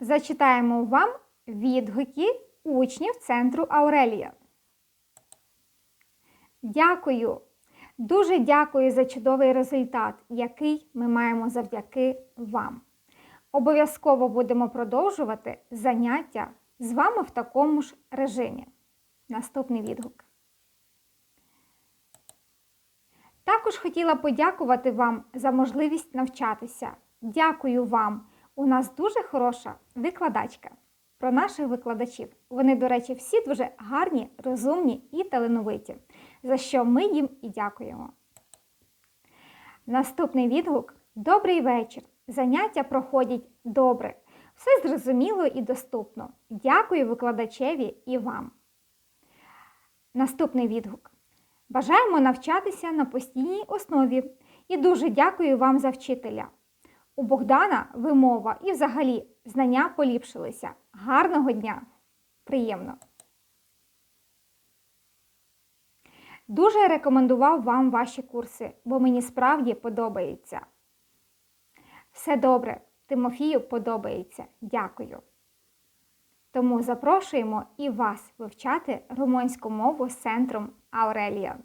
зачитаємо вам відгуки учнів центру Аурелія. Дякую! Дуже дякую за чудовий результат, який ми маємо завдяки вам. Обов'язково будемо продовжувати заняття з вами в такому ж режимі. Наступний відгук. Також хотіла подякувати вам за можливість навчатися. Дякую вам! У нас дуже хороша викладачка. Про наших викладачів. Вони, до речі, всі дуже гарні, розумні і талановиті, за що ми їм і дякуємо. Наступний відгук Добрий вечір. Заняття проходять добре. Все зрозуміло і доступно. Дякую викладачеві і вам. Наступний відгук. Бажаємо навчатися на постійній основі і дуже дякую вам за вчителя. У Богдана вимова і взагалі знання поліпшилися. Гарного дня! Приємно! Дуже рекомендував вам ваші курси, бо мені справді подобається. Все добре, Тимофію подобається. Дякую. Тому запрошуємо і вас вивчати румунську мову з центром Аурелія.